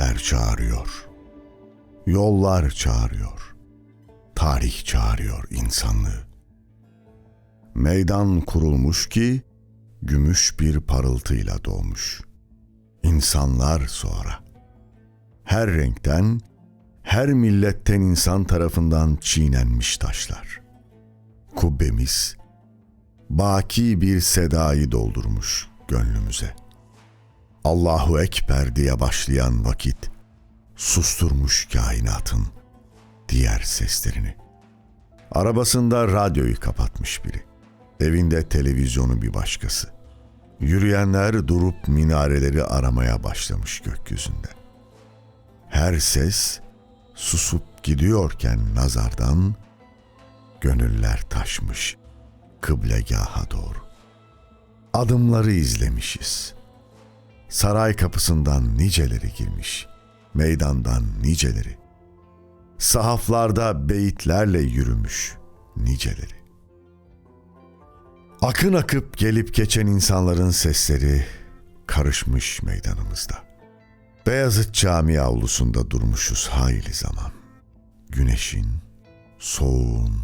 Gökler çağırıyor. Yollar çağırıyor. Tarih çağırıyor insanlığı. Meydan kurulmuş ki gümüş bir parıltıyla doğmuş. İnsanlar sonra. Her renkten, her milletten insan tarafından çiğnenmiş taşlar. Kubbemiz, baki bir sedayı doldurmuş gönlümüze. Allahu Ekber diye başlayan vakit, susturmuş kainatın diğer seslerini. Arabasında radyoyu kapatmış biri. Evinde televizyonu bir başkası. Yürüyenler durup minareleri aramaya başlamış gökyüzünde. Her ses susup gidiyorken nazardan gönüller taşmış kıblegaha doğru. Adımları izlemişiz. Saray kapısından niceleri girmiş, meydandan niceleri. Sahaflarda beyitlerle yürümüş niceleri. Akın akıp gelip geçen insanların sesleri karışmış meydanımızda. Beyazıt Camii avlusunda durmuşuz hayli zaman. Güneşin, soğuğun,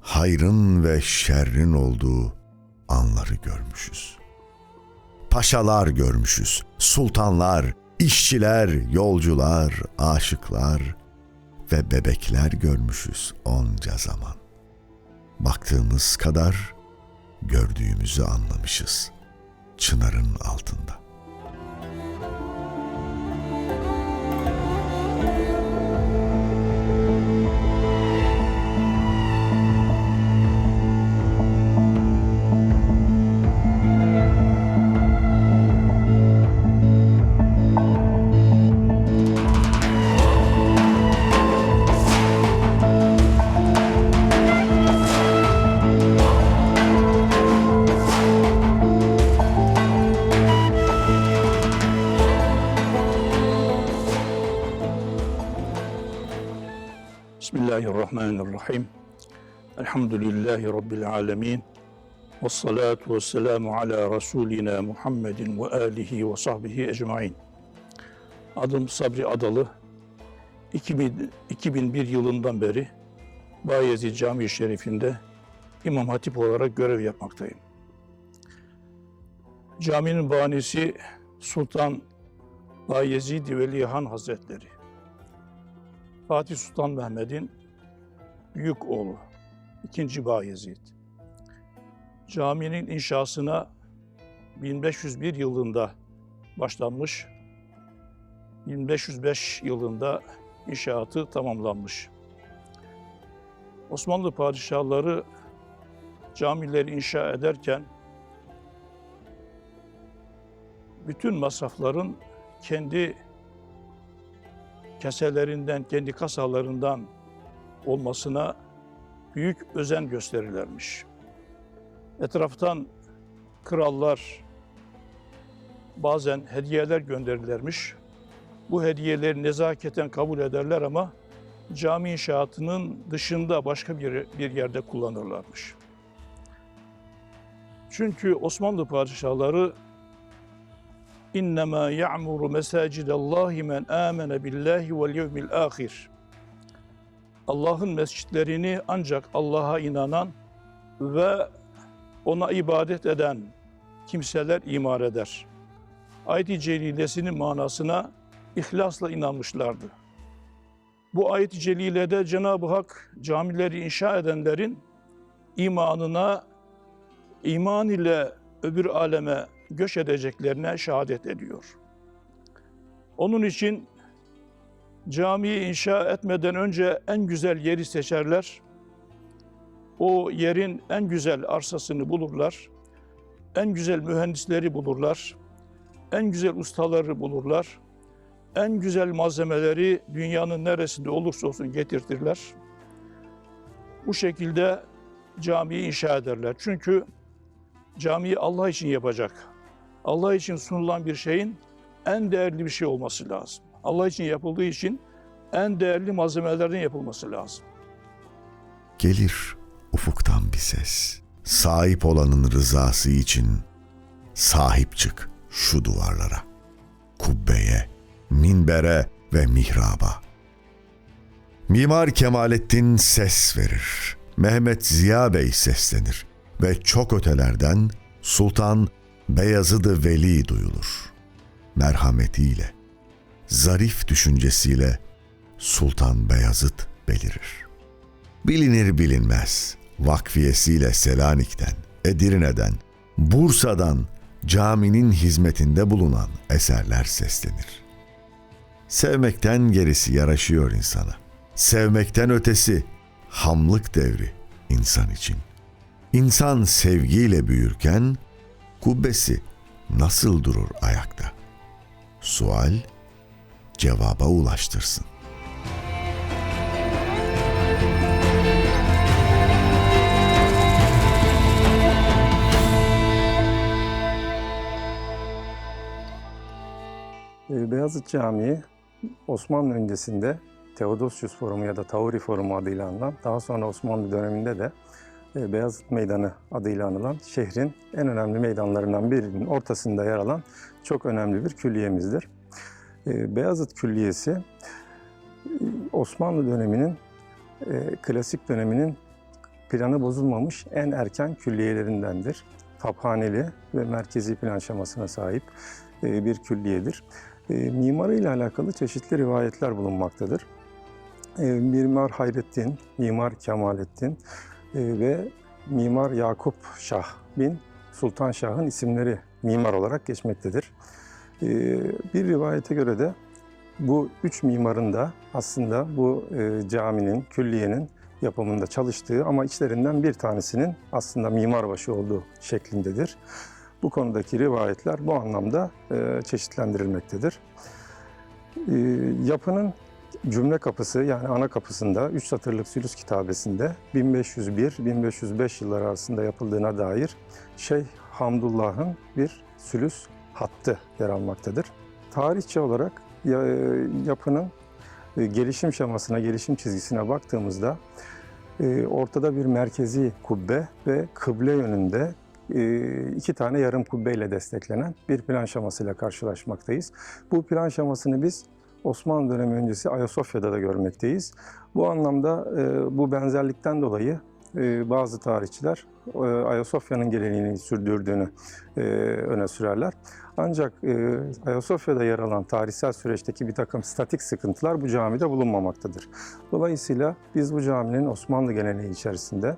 hayrın ve şerrin olduğu anları görmüşüz. Paşalar görmüşüz, sultanlar, işçiler, yolcular, aşıklar ve bebekler görmüşüz onca zaman. Baktığımız kadar gördüğümüzü anlamışız çınarın altında. Bismillahirrahmanirrahim. Elhamdülillahi Rabbil alemin. Ve salatu ve selamu ala Resulina Muhammedin ve alihi ve sahbihi ecmain. Adım Sabri Adalı. 2000, 2001 yılından beri Bayezid Camii Şerifinde İmam Hatip olarak görev yapmaktayım. Caminin banisi Sultan Bayezid Velihan Hazretleri. Fatih Sultan Mehmet'in büyük oğlu, ikinci Bayezid. Caminin inşasına 1501 yılında başlanmış, 1505 yılında inşaatı tamamlanmış. Osmanlı padişahları camileri inşa ederken bütün masrafların kendi keselerinden, kendi kasalarından olmasına büyük özen gösterirlermiş. Etraftan krallar bazen hediyeler gönderirlermiş. Bu hediyeleri nezaketen kabul ederler ama cami inşaatının dışında başka bir, bir yerde kullanırlarmış. Çünkü Osmanlı padişahları İnnemâ ya'muru mesâcidallahi men âmene billahi vel yevmil âhir. Allah'ın mescitlerini ancak Allah'a inanan ve ona ibadet eden kimseler imar eder. Ayet-i Celilesinin manasına ihlasla inanmışlardı. Bu ayet-i celilede Cenab-ı Hak camileri inşa edenlerin imanına, iman ile öbür aleme göç edeceklerine şehadet ediyor. Onun için camiyi inşa etmeden önce en güzel yeri seçerler. O yerin en güzel arsasını bulurlar. En güzel mühendisleri bulurlar. En güzel ustaları bulurlar. En güzel malzemeleri dünyanın neresinde olursa olsun getirtirler. Bu şekilde camiyi inşa ederler. Çünkü camiyi Allah için yapacak. Allah için sunulan bir şeyin en değerli bir şey olması lazım. Allah için yapıldığı için en değerli malzemelerden yapılması lazım. Gelir ufuktan bir ses. Sahip olanın rızası için sahip çık şu duvarlara, kubbeye, minbere ve mihraba. Mimar Kemalettin ses verir. Mehmet Ziya Bey seslenir ve çok ötelerden Sultan Beyazıd-ı Veli duyulur. Merhametiyle, zarif düşüncesiyle Sultan Beyazıt belirir. Bilinir bilinmez vakfiyesiyle Selanik'ten, Edirne'den, Bursa'dan caminin hizmetinde bulunan eserler seslenir. Sevmekten gerisi yaraşıyor insana. Sevmekten ötesi hamlık devri insan için. İnsan sevgiyle büyürken kubbesi nasıl durur ayakta? Sual cevaba ulaştırsın. Ee, Beyazıt Camii Osmanlı öncesinde Theodosius Forumu ya da Tauri Forumu adıyla anılan, daha sonra Osmanlı döneminde de Beyazıt Meydanı adıyla anılan şehrin en önemli meydanlarından birinin ortasında yer alan çok önemli bir külliyemizdir. E, Beyazıt Külliyesi e, Osmanlı döneminin e, klasik döneminin planı bozulmamış en erken külliyelerindendir. Taphaneli ve merkezi plan şemasına sahip e, bir külliyedir. Mimarıyla alakalı çeşitli rivayetler bulunmaktadır. Mimar Hayrettin, Mimar Kemalettin ve Mimar Yakup Şah bin Sultan Şah'ın isimleri mimar olarak geçmektedir. E, bir rivayete göre de bu üç mimarın da aslında bu e, caminin, külliyenin yapımında çalıştığı ama içlerinden bir tanesinin aslında mimarbaşı olduğu şeklindedir. Bu konudaki rivayetler bu anlamda e, çeşitlendirilmektedir. E, yapının cümle kapısı yani ana kapısında 3 satırlık Sülüs kitabesinde 1501-1505 yılları arasında yapıldığına dair Şeyh Hamdullah'ın bir sülüs hattı yer almaktadır. Tarihçi olarak ya- yapının e, gelişim şemasına, gelişim çizgisine baktığımızda e, ortada bir merkezi kubbe ve kıble yönünde e, iki tane yarım kubbeyle desteklenen bir plan şemasıyla karşılaşmaktayız. Bu plan şemasını biz Osmanlı dönemi öncesi Ayasofya'da da görmekteyiz. Bu anlamda e, bu benzerlikten dolayı e, bazı tarihçiler e, Ayasofya'nın geleneğini sürdürdüğünü öne sürerler. Ancak Ayasofya'da yer alan tarihsel süreçteki bir takım statik sıkıntılar bu camide bulunmamaktadır. Dolayısıyla biz bu caminin Osmanlı geleneği içerisinde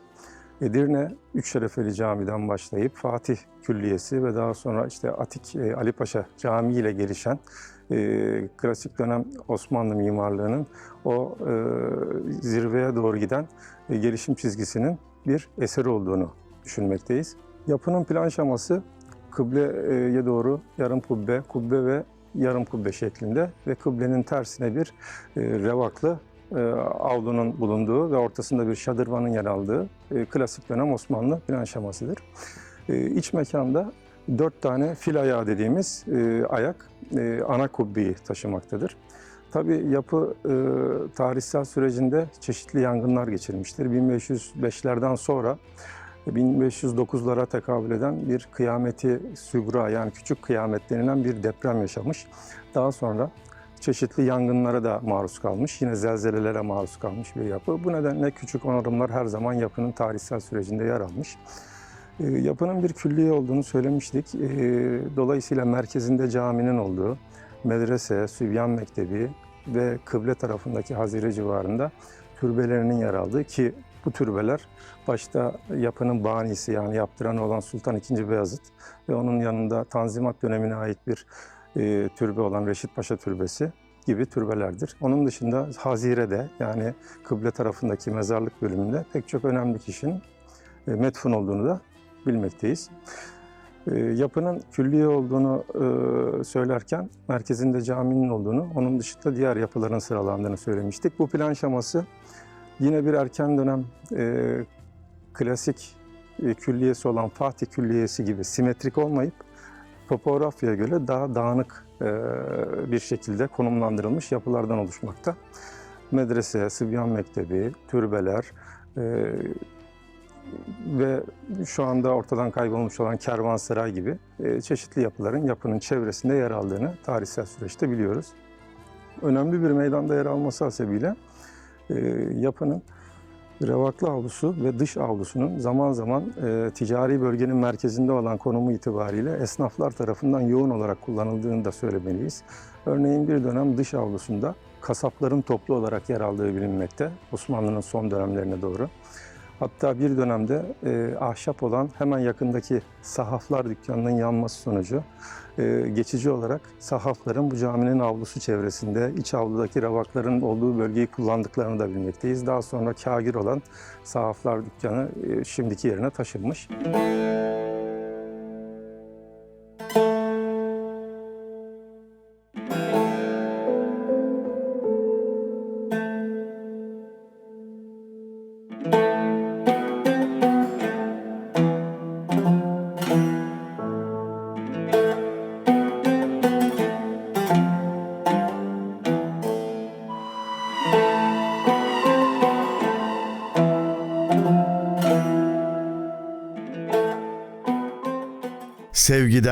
Edirne Üç Şerefeli Cami'den başlayıp Fatih Külliyesi ve daha sonra işte Atik Ali Paşa Camii ile gelişen e, klasik dönem Osmanlı mimarlığının o e, zirveye doğru giden e, gelişim çizgisinin bir eseri olduğunu düşünmekteyiz. Yapının plan şeması kıbleye doğru yarım kubbe, kubbe ve yarım kubbe şeklinde ve kıblenin tersine bir e, revaklı e, avlunun bulunduğu ve ortasında bir şadırvanın yer aldığı e, klasik dönem Osmanlı plan şemasıdır. E, iç mekanda dört tane fil ayağı dediğimiz e, ayak e, ana kubbeyi taşımaktadır. Tabi yapı e, tarihsel sürecinde çeşitli yangınlar geçirmiştir. 1505'lerden sonra 1509'lara tekabül eden bir kıyameti sügra yani küçük kıyamet denilen bir deprem yaşamış. Daha sonra çeşitli yangınlara da maruz kalmış. Yine zelzelelere maruz kalmış bir yapı. Bu nedenle küçük onarımlar her zaman yapının tarihsel sürecinde yer almış. E, yapının bir külliye olduğunu söylemiştik. E, dolayısıyla merkezinde caminin olduğu, medrese, Sübyan Mektebi ve kıble tarafındaki hazire civarında türbelerinin yer aldığı ki bu türbeler başta yapının banisi yani yaptıran olan Sultan II. Beyazıt ve onun yanında Tanzimat dönemine ait bir e, türbe olan Reşit Paşa Türbesi gibi türbelerdir. Onun dışında Hazire'de yani kıble tarafındaki mezarlık bölümünde pek çok önemli kişinin e, metfun olduğunu da bilmekteyiz. E, yapının külliye olduğunu e, söylerken merkezinde caminin olduğunu, onun dışında diğer yapıların sıralandığını söylemiştik. Bu plan şeması yine bir erken dönem e, klasik e, külliyesi olan Fatih Külliyesi gibi simetrik olmayıp topografyaya göre daha dağınık e, bir şekilde konumlandırılmış yapılardan oluşmakta. Medrese, Sıbyan Mektebi, türbeler e, ve şu anda ortadan kaybolmuş olan kervansaray gibi e, çeşitli yapıların yapının çevresinde yer aldığını tarihsel süreçte biliyoruz. önemli bir meydanda yer alması hasebiyle e, yapının revaklı avlusu ve dış avlusunun zaman zaman e, ticari bölgenin merkezinde olan konumu itibariyle esnaflar tarafından yoğun olarak kullanıldığını da söylemeliyiz. Örneğin bir dönem dış avlusunda kasapların toplu olarak yer aldığı bilinmekte Osmanlı'nın son dönemlerine doğru. Hatta bir dönemde e, ahşap olan hemen yakındaki sahaflar dükkanının yanması sonucu e, geçici olarak sahafların bu caminin avlusu çevresinde iç avludaki ravakların olduğu bölgeyi kullandıklarını da bilmekteyiz. Daha sonra kagir olan sahaflar dükkanı e, şimdiki yerine taşınmış.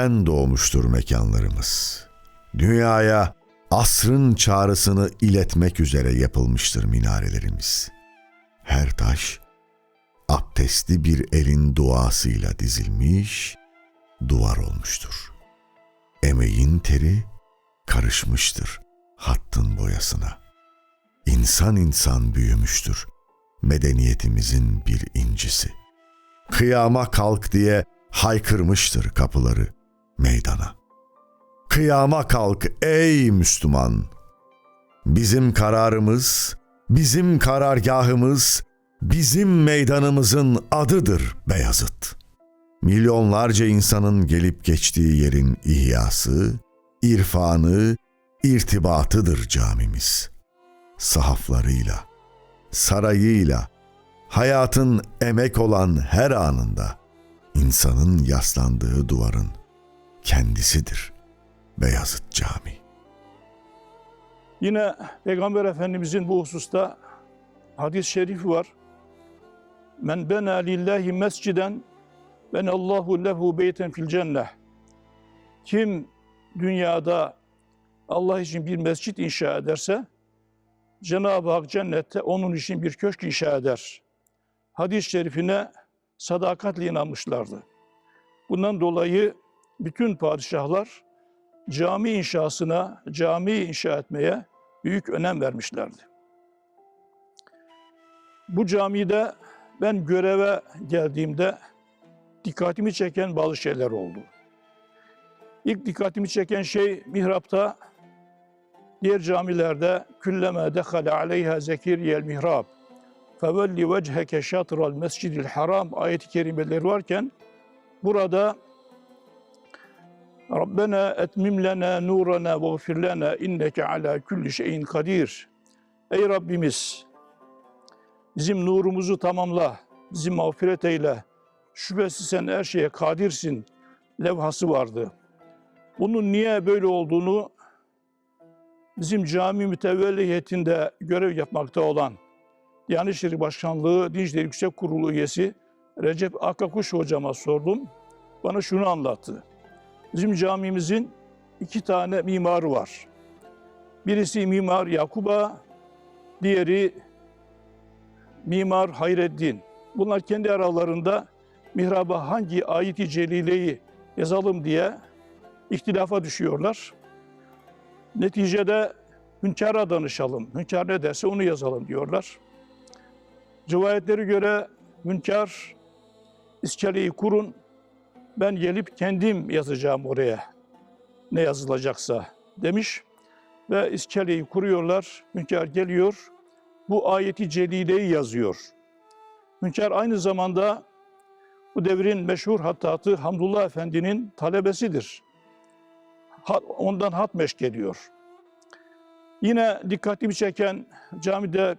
Sevgiden doğmuştur mekanlarımız. Dünyaya asrın çağrısını iletmek üzere yapılmıştır minarelerimiz. Her taş abdestli bir elin duasıyla dizilmiş, duvar olmuştur. Emeğin teri karışmıştır hattın boyasına. İnsan insan büyümüştür medeniyetimizin bir incisi. Kıyama kalk diye haykırmıştır kapıları meydana. Kıyama kalk ey Müslüman. Bizim kararımız, bizim karargahımız, bizim meydanımızın adıdır Beyazıt. Milyonlarca insanın gelip geçtiği yerin ihyası, irfanı, irtibatıdır camimiz. Sahaflarıyla, sarayıyla, hayatın emek olan her anında insanın yaslandığı duvarın kendisidir Beyazıt Camii. Yine Peygamber Efendimizin bu hususta hadis-i şerifi var. Men bena lillahi mesciden ben Allahu lehu beyten fil cenneh. Kim dünyada Allah için bir mescit inşa ederse Cenab-ı Hak cennette onun için bir köşk inşa eder. Hadis-i şerifine sadakatle inanmışlardı. Bundan dolayı bütün padişahlar cami inşasına, cami inşa etmeye büyük önem vermişlerdi. Bu camide ben göreve geldiğimde dikkatimi çeken bazı şeyler oldu. İlk dikkatimi çeken şey mihrapta diğer camilerde külleme dehale aleyha zekiriyel mihrab fevelli vecheke şatral mescidil haram ayeti kerimeleri varken burada Rabbena etmim lena nurana ve gfir lena inneke ala kulli şeyin kadir. Ey Rabbimiz bizim nurumuzu tamamla, bizi mağfiret eyle. Şüphesiz sen her şeye kadirsin levhası vardı. Bunun niye böyle olduğunu bizim cami mütevelliyetinde görev yapmakta olan Diyanet İşleri Başkanlığı Dinciler Yüksek Kurulu üyesi Recep Akakuş hocama sordum. Bana şunu anlattı. Bizim camimizin iki tane mimarı var. Birisi Mimar Yakuba, diğeri Mimar Hayreddin. Bunlar kendi aralarında mihraba hangi ayet-i celileyi yazalım diye ihtilafa düşüyorlar. Neticede hünkâra danışalım. Hünkâr ne derse onu yazalım diyorlar. Rivayetlere göre hünkâr iskeleyi kurun, ben gelip kendim yazacağım oraya ne yazılacaksa demiş. Ve iskeleyi kuruyorlar, hünkâr geliyor, bu ayeti celileyi yazıyor. Hünkâr aynı zamanda bu devrin meşhur hattatı Hamdullah Efendi'nin talebesidir. Ondan hat meşk ediyor. Yine dikkatimi çeken camide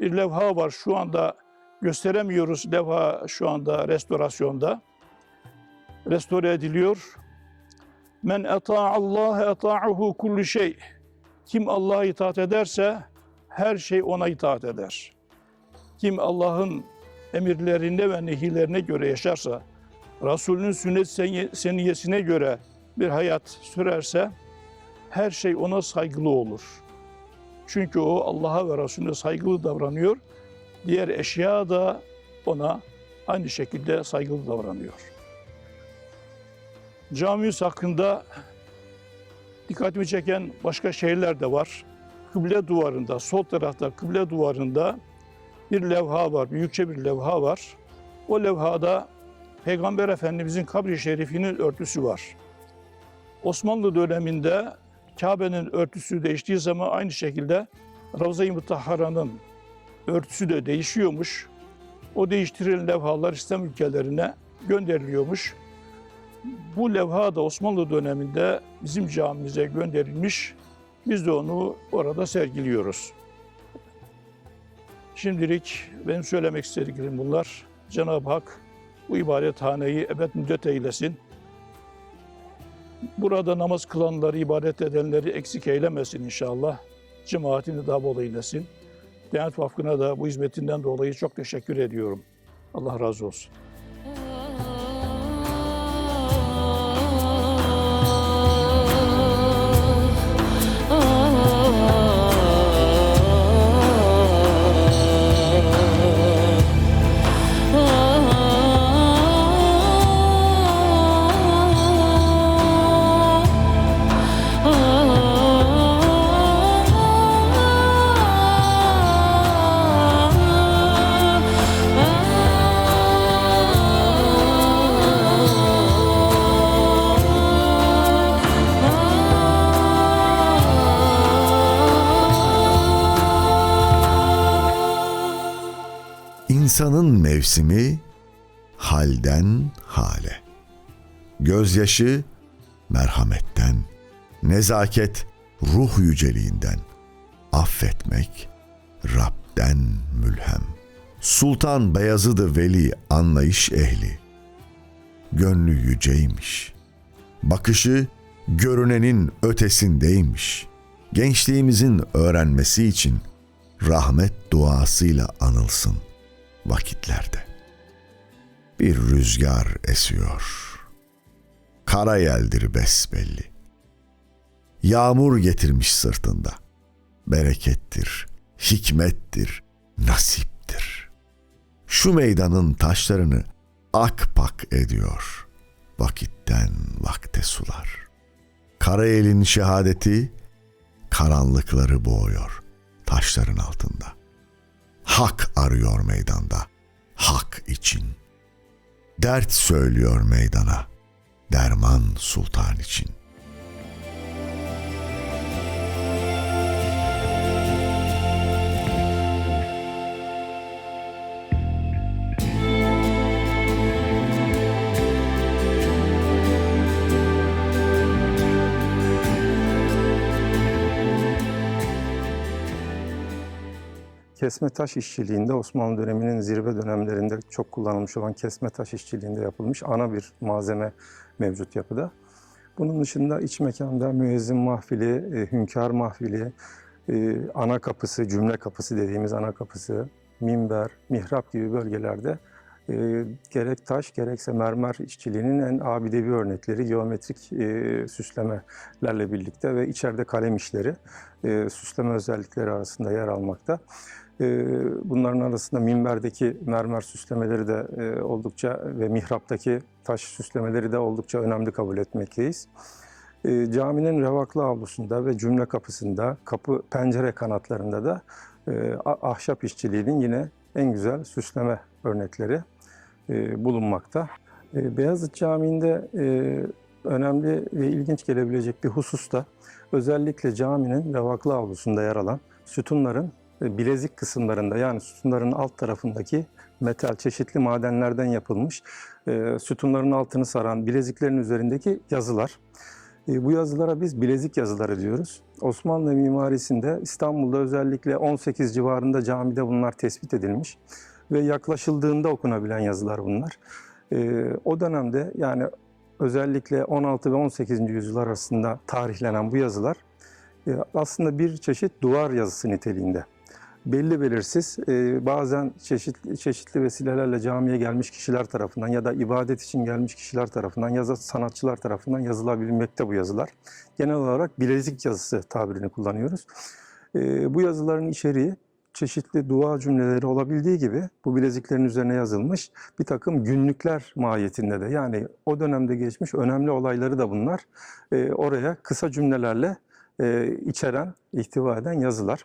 bir levha var. Şu anda gösteremiyoruz. Levha şu anda restorasyonda. Restore ediliyor. Men Allah eta'uhu kullu şey. Kim Allah'a itaat ederse her şey ona itaat eder. Kim Allah'ın emirlerine ve nehirlerine göre yaşarsa, Resulünün sünnet seniyesine göre bir hayat sürerse her şey ona saygılı olur. Çünkü o Allah'a ve Resulüne saygılı davranıyor. Diğer eşya da ona aynı şekilde saygılı davranıyor. Camimiz hakkında dikkatimi çeken başka şeyler de var. Kıble duvarında, sol tarafta kıble duvarında bir levha var, büyükçe bir levha var. O levhada Peygamber Efendimizin kabri şerifinin örtüsü var. Osmanlı döneminde Kabe'nin örtüsü değiştiği zaman aynı şekilde Ravza-i Mutahhara'nın örtüsü de değişiyormuş. O değiştirilen levhalar İslam ülkelerine gönderiliyormuş. Bu levha da Osmanlı döneminde bizim camimize gönderilmiş. Biz de onu orada sergiliyoruz. Şimdilik benim söylemek istediklerim bunlar. Cenab-ı Hak bu ibadethaneyi ebed müddet eylesin. Burada namaz kılanları, ibadet edenleri eksik eylemesin inşallah. Cemaatini daha bol eylesin. Diyanet Vakfı'na da bu hizmetinden dolayı çok teşekkür ediyorum. Allah razı olsun. Mevsimi halden hale. Gözyaşı merhametten, nezaket ruh yüceliğinden, affetmek Rab'den mülhem. Sultan Beyazıdı Veli anlayış ehli. Gönlü yüceymiş. Bakışı görünenin ötesindeymiş. Gençliğimizin öğrenmesi için rahmet duasıyla anılsın vakitlerde. Bir rüzgar esiyor. Kara yeldir besbelli. Yağmur getirmiş sırtında. Berekettir, hikmettir, nasiptir. Şu meydanın taşlarını akpak ediyor. Vakitten vakte sular. Karayel'in şehadeti karanlıkları boğuyor taşların altında. Hak arıyor meydanda, hak için. Dert söylüyor meydana, derman sultan için. Kesme taş işçiliğinde Osmanlı döneminin zirve dönemlerinde çok kullanılmış olan kesme taş işçiliğinde yapılmış ana bir malzeme mevcut yapıda. Bunun dışında iç mekanda müezzin mahfili, e, hünkâr mahfili, e, ana kapısı, cümle kapısı dediğimiz ana kapısı, minber, mihrap gibi bölgelerde e, gerek taş gerekse mermer işçiliğinin en abidevi örnekleri geometrik süslemelerle birlikte ve içeride kalem işleri süsleme özellikleri arasında yer almakta. E, bunların arasında minberdeki mermer süslemeleri de e, oldukça ve mihraptaki taş süslemeleri de oldukça önemli kabul etmekteyiz. E, caminin revaklı avlusunda ve cümle kapısında, kapı pencere kanatlarında da e, ahşap işçiliğinin yine en güzel süsleme örnekleri e, bulunmakta. Beyazıt Camii'nde önemli ve ilginç gelebilecek bir husus da özellikle caminin revaklı avlusunda yer alan sütunların bilezik kısımlarında yani sütunların alt tarafındaki metal çeşitli madenlerden yapılmış e, sütunların altını saran bileziklerin üzerindeki yazılar. E, bu yazılara biz bilezik yazıları diyoruz. Osmanlı mimarisinde İstanbul'da özellikle 18 civarında camide bunlar tespit edilmiş ve yaklaşıldığında okunabilen yazılar bunlar. E, o dönemde yani özellikle 16 ve 18. yüzyıllar arasında tarihlenen bu yazılar aslında bir çeşit duvar yazısı niteliğinde. Belli belirsiz e, bazen çeşitli, çeşitli vesilelerle camiye gelmiş kişiler tarafından ya da ibadet için gelmiş kişiler tarafından ya da sanatçılar tarafından yazılabilmekte bu yazılar. Genel olarak bilezik yazısı tabirini kullanıyoruz. E, bu yazıların içeriği çeşitli dua cümleleri olabildiği gibi bu bileziklerin üzerine yazılmış bir takım günlükler mahiyetinde de yani o dönemde geçmiş önemli olayları da bunlar e, oraya kısa cümlelerle e, içeren, ihtiva eden yazılar.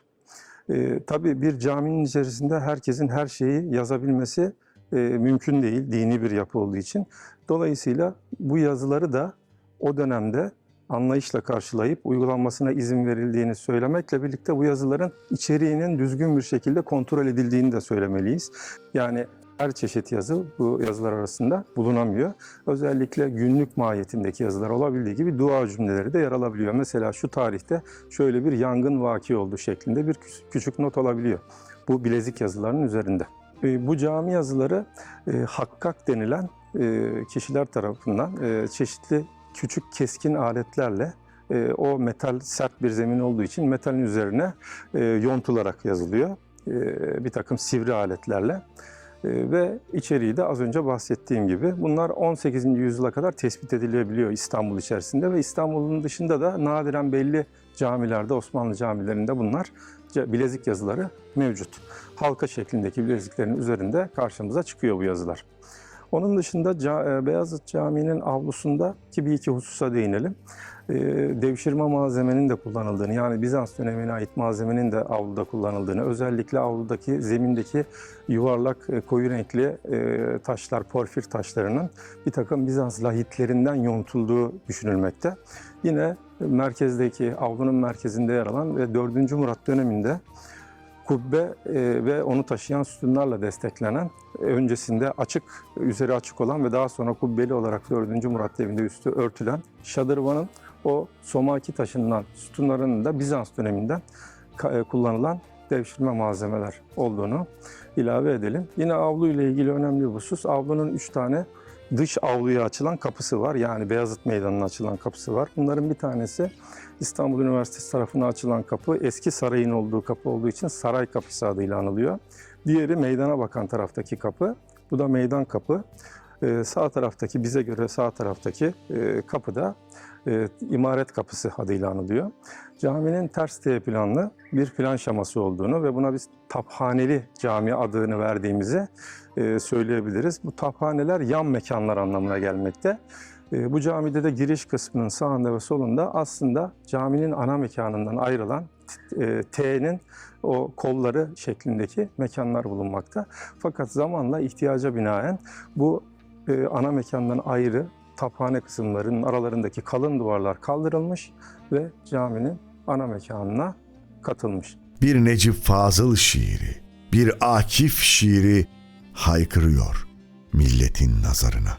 E, tabii bir caminin içerisinde herkesin her şeyi yazabilmesi e, mümkün değil dini bir yapı olduğu için. Dolayısıyla bu yazıları da o dönemde anlayışla karşılayıp uygulanmasına izin verildiğini söylemekle birlikte bu yazıların içeriğinin düzgün bir şekilde kontrol edildiğini de söylemeliyiz. Yani her çeşit yazı bu yazılar arasında bulunamıyor. Özellikle günlük mahiyetindeki yazılar olabildiği gibi dua cümleleri de yer alabiliyor. Mesela şu tarihte şöyle bir yangın vaki oldu şeklinde bir kü- küçük not olabiliyor. Bu bilezik yazılarının üzerinde. E, Bu cami yazıları e, hakkak denilen e, kişiler tarafından çeşitli küçük keskin aletlerle o metal sert bir zemin olduğu için metalin üzerine yontularak yazılıyor. Bir takım sivri aletlerle. E, ve içeriği de az önce bahsettiğim gibi bunlar 18. yüzyıla kadar tespit edilebiliyor İstanbul içerisinde ve İstanbul'un dışında da nadiren belli camilerde Osmanlı camilerinde bunlar bilezik yazıları mevcut. Halka şeklindeki bileziklerin üzerinde karşımıza çıkıyor bu yazılar. Onun dışında e, Beyazıt Camii'nin avlusunda ki bir iki hususa değinelim. E, Devşirme malzemenin de kullanıldığını yani Bizans dönemine ait malzemenin de avluda kullanıldığını özellikle avludaki zemindeki yuvarlak e, koyu renkli e, taşlar porfir taşlarının bir takım Bizans lahitlerinden yontulduğu düşünülmekte. Yine merkezdeki avlunun merkezinde yer alan ve 4. Murat döneminde kubbe e, ve onu taşıyan sütunlarla desteklenen öncesinde açık, üzeri açık olan ve daha sonra kubbeli olarak 4. Murat devrinde üstü örtülen şadırvanın o somaki taşından sütunlarının da Bizans döneminden e, kullanılan devşirme malzemeler olduğunu ilave edelim. Yine avlu ile ilgili önemli bir husus avlunun üç tane dış avluya açılan kapısı var. Yani Beyazıt Meydanı'na açılan kapısı var. Bunların bir tanesi İstanbul Üniversitesi tarafına açılan kapı eski sarayın olduğu kapı olduğu için saray kapısı adıyla anılıyor. Diğeri meydana bakan taraftaki kapı. Bu da meydan kapı. Ee, sağ taraftaki bize göre sağ taraftaki e, kapı da e, imaret kapısı adıyla anılıyor. Caminin ters T planlı bir plan şeması olduğunu ve buna biz taphaneli cami adını verdiğimizi e, söyleyebiliriz. Bu taphaneler yan mekanlar anlamına gelmekte. E, bu camide de giriş kısmının sağında ve solunda aslında caminin ana mekanından ayrılan e, T'nin o kolları şeklindeki mekanlar bulunmakta. Fakat zamanla ihtiyaca binaen bu ana mekandan ayrı taphane kısımlarının aralarındaki kalın duvarlar kaldırılmış ve caminin ana mekanına katılmış. Bir Necip Fazıl şiiri, bir Akif şiiri haykırıyor milletin nazarına.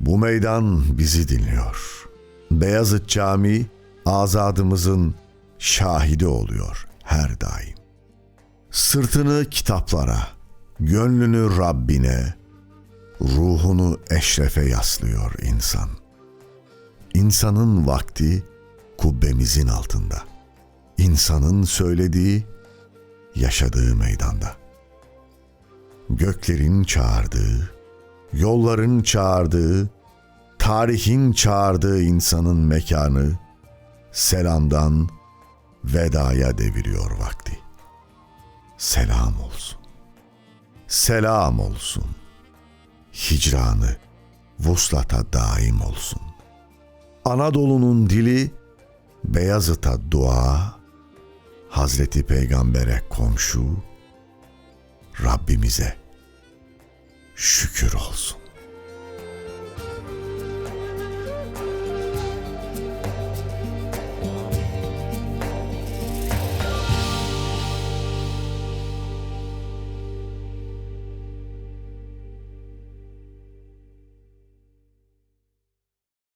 Bu meydan bizi dinliyor. Beyazıt Camii azadımızın şahidi oluyor her daim. Sırtını kitaplara, gönlünü Rabbine, ruhunu eşrefe yaslıyor insan. İnsanın vakti kubbemizin altında. İnsanın söylediği, yaşadığı meydanda. Göklerin çağırdığı, yolların çağırdığı, tarihin çağırdığı insanın mekanı, selamdan vedaya deviriyor vakti. Selam olsun. Selam olsun. Hicranı vuslata daim olsun. Anadolu'nun dili Beyazıt'a dua, Hazreti Peygamber'e komşu, Rabbimize şükür olsun.